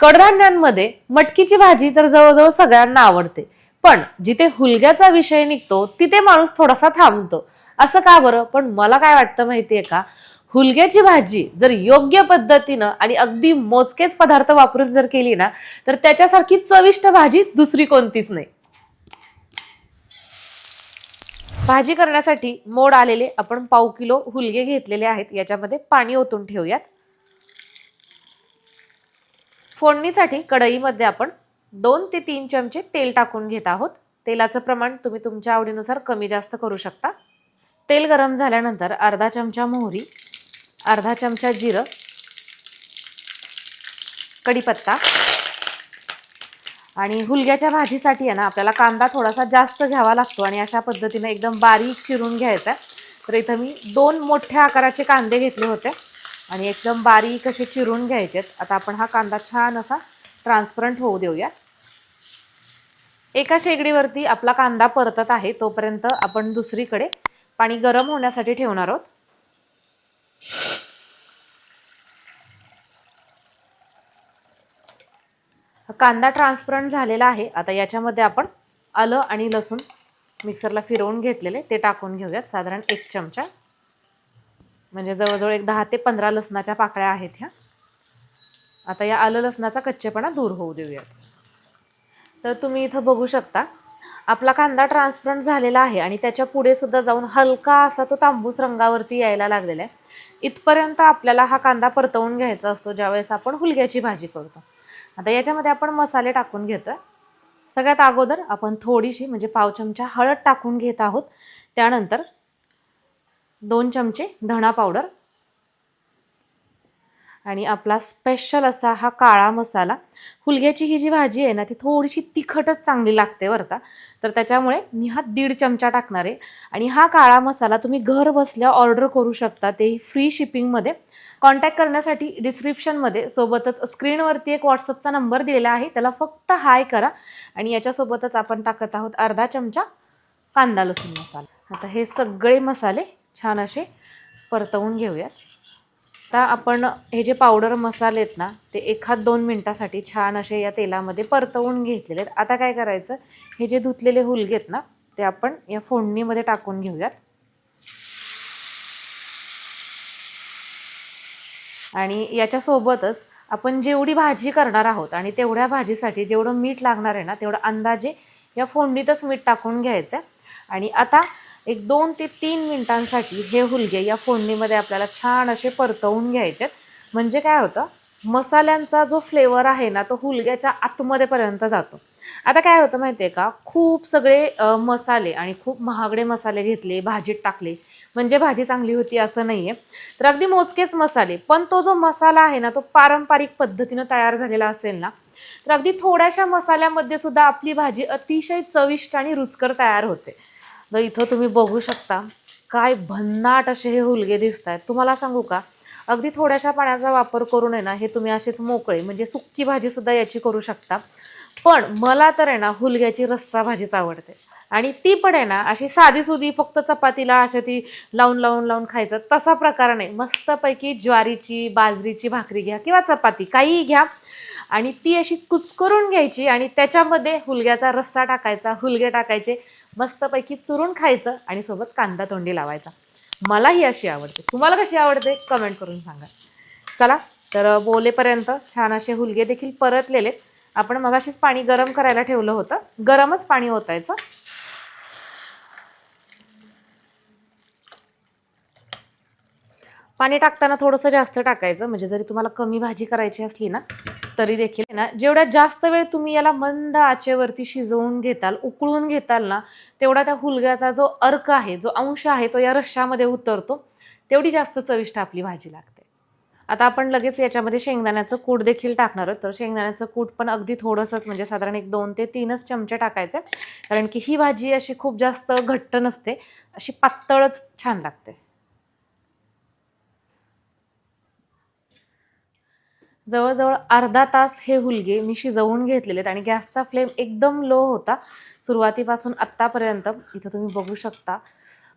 कडधान्यांमध्ये मटकीची भाजी तर जवळजवळ सगळ्यांना आवडते. पण जिथे हुलग्याचा विषय निघतो तिथे माणूस थोडासा थांबतो. असं का बरं? पण मला काय वाटतं माहितीये का? हुलग्याची भाजी जर योग्य पद्धतीनं आणि अगदी मोजकेच पदार्थ वापरून जर केली ना तर त्याच्यासारखी चविष्ट भाजी दुसरी कोणतीच नाही. भाजी करण्यासाठी मोड आलेले आपण पाव किलो हुलगे घेतलेले आहेत. याच्यामध्ये पाणी ओतून ठेवूयात. फोडणीसाठी कढईमध्ये आपण दोन ते तीन चमचे तेल टाकून घेत आहोत. तेलाचं प्रमाण तुम्ही तुमच्या आवडीनुसार कमी जास्त करू शकता. तेल गरम झाल्यानंतर अर्धा चमचा मोहरी अर्धा चमचा जिरं कढीपत्ता आणि हुलग्याच्या भाजीसाठी आहे ना आपल्याला कांदा थोडासा जास्त घ्यावा लागतो आणि अशा पद्धतीने एकदम बारीक चिरून घ्यायचा आहे. तर इथं मी दोन मोठ्या आकाराचे कांदे घेतले होते. आणि एकदम बारीक असे चिरून घ्यायचे आहेत. आता आपण हा कांदा छान असा ट्रान्सपरंट होऊ देऊया एका शेगडीवरती आपला कांदा परतत आहे तोपर्यंत आपण दुसरीकडे पाणी गरम होण्यासाठी ठेवणार आहोत. कांदा ट्रान्सपरंट झालेला आहे. आता याच्यामध्ये आपण आलं आणि लसूण मिक्सरला फिरवून घेतलेले ते टाकून घेऊयात. साधारण एक चमचा. म्हणजे जवळजवळ एक दहा ते पंधरा लसणाच्या पाकळ्या आहेत ह्या. आता या आलं लसणाचा कच्चेपणा दूर होऊ देऊयात. तर तुम्ही इथं बघू शकता आपला कांदा ट्रान्सपरंट झालेला आहे आणि त्याच्या पुढे सुद्धा जाऊन हलका असा तो तांबूस रंगावरती यायला लागलेला आहे. इथपर्यंत आपल्याला हा कांदा परतवून घ्यायचा असतो ज्यावेळेस आपण हुलग्याची भाजी करतो. आता याच्यामध्ये आपण मसाले टाकून घेतोय. सगळ्यात अगोदर आपण थोडीशी म्हणजे पाव चमचा हळद टाकून घेत आहोत. त्यानंतर दोन चमचे धणा पावडर. आणि आपला स्पेशल असा हा काळा मसाला हुलग्याची ही जी भाजी आहे ना ती थोडीशी तिखटच चांगली लागते बरं का. तर त्याच्यामुळे मी हा दीड चमचा टाकणार आहे. आणि हा काळा मसाला तुम्ही घर बसल्या ऑर्डर करू शकता तेही फ्री शिपिंगमध्ये कॉन्टॅक्ट करण्यासाठी डिस्क्रिप्शनमध्ये सोबतच स्क्रीनवरती एक व्हॉट्सअपचा नंबर दिलेला आहे. त्याला फक्त हाय करा. आणि याच्यासोबतच आपण टाकत आहोत अर्धा चमचा कांदा लसूण मसाला. आता हे सगळे मसाले छान असे परतवून घेऊयात. आता आपण हे जे पावडर मसाले आहेत ना ते एखाद दोन मिनटासाठी छान असे या तेलामध्ये परतवून घेतलेले आहेत. आता काय करायचं हे जे धुतलेले हुलगे आहेत ना ते आपण या फोडणीमध्ये टाकून घेऊयात. आणि याच्यासोबतच आपण जेवढी भाजी करणार आहोत आणि तेवढ्या भाजीसाठी जेवढं मीठ लागणार आहे ना तेवढं अंदाजे या फोडणीतच मीठ टाकून घ्यायचं. आहे आणि आता एक दोन ते तीन मिनिटांसाठी हे हुलगे या फोडणीमध्ये आपल्याला छान असे परतवून घ्यायचे म्हणजे काय होतं? मसाल्यांचा जो फ्लेवर आहे ना तो हुलग्याच्या आतमध्येपर्यंत जातो. आता काय होतं माहिती आहे का? खूप सगळे मसाले आणि खूप महागडे मसाले घेतले भाजीत टाकले. म्हणजे भाजी चांगली होती असं नाही आहे तर अगदी मोजकेच मसाले. पण तो जो मसाला आहे ना तो पारंपरिक पद्धतीनं तयार झालेला असेल ना तर अगदी थोड्याशा मसाल्यामध्ये सुद्धा आपली भाजी अतिशय चविष्ट आणि रुचकर तयार होते. तर इथं तुम्ही बघू शकता काय भन्नाट असे हे हुलगे दिसत आहेत तुम्हाला सांगू का? अगदी थोड्याशा पाण्याचा वापर करून आहे ना हे तुम्ही असेच मोकळे म्हणजे सुक्की भाजी सुद्धा याची करू शकता. पण मला तर आहे ना हुलग्याची रस्सा भाजीच आवडते. आणि ती पण आहे ना अशी साधी सुधी फक्त चपातीला अशा ती लावून लावून लावून खायचं. तसा प्रकार नाही. मस्तपैकी ज्वारीची बाजरीची भाकरी घ्या किंवा चपाती काहीही घ्या. आणि ती अशी कुचकरून घ्यायची आणि त्याच्यामध्ये हुलग्याचा रस्सा टाकायचा हुलगे टाकायचे. मस्तपैकी चुरून खायचं आणि सोबत कांदा तोंडी लावायचा. मला ही अशी आवडते. तुम्हाला कशी आवडते? कमेंट करून सांगा. चला तर बोलेपर्यंत छान असे हुलगे देखील परतलेले. आपण मगाशीच पाणी गरम करायला ठेवलं होतं. गरमच पाणी ओतायचं. पाणी टाकताना थोडंसं जास्त टाकायचं. म्हणजे जरी तुम्हाला कमी भाजी करायची असली ना तरी देखील ना जेवढ्या जास्त वेळ तुम्ही याला मंद आचेवरती शिजवून घेताल उकळून घेताल ना तेवढा त्या हुलग्याचा जो अर्क आहे जो अंश आहे तो या रश्श्यामध्ये उतरतो तेवढी जास्त चविष्ट आपली भाजी लागते. आता आपण लगेच याच्यामध्ये शेंगदाण्याचं कूट देखील टाकणार आहोत. तर शेंगदाण्याचं कूट पण अगदी थोडंसंच म्हणजे साधारण एक दोन ते तीनच चमचे टाकायचे कारण की ही भाजी अशी खूप जास्त घट्ट नसते अशी पातळच छान लागते. जवळजवळ अर्धा तास हे हुलगे मी शिजवून घेतलेले आहेत आणि गॅसचा फ्लेम एकदम लो होता. सुरुवातीपासून आत्तापर्यंत इथं तुम्ही बघू शकता.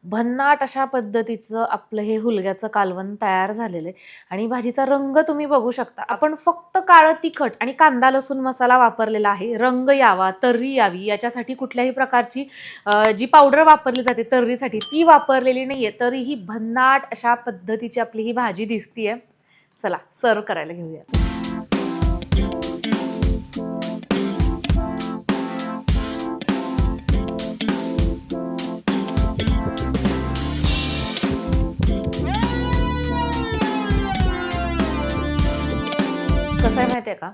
भन्नाट अशा पद्धतीचं आपलं हे हुलग्याचं कालवण तयार झालेलं आहे. आणि भाजीचा रंग तुम्ही बघू शकता. आपण फक्त काळं तिखट आणि कांदा लसूण मसाला वापरलेला आहे. रंग यावा तर्री यावी याच्यासाठी कुठल्याही प्रकारची जी पावडर वापरली जाते तर्रीसाठी ती वापरलेली नाही आहे तरीही भन्नाट अशा पद्धतीची आपली ही भाजी दिसतीये. चला सर्व करायला घेऊया आहे माहितीये का?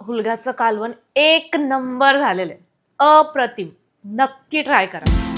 हुलग्याचं कालवण एक नंबर झालेलं आहे. अप्रतिम. नक्की ट्राय करा.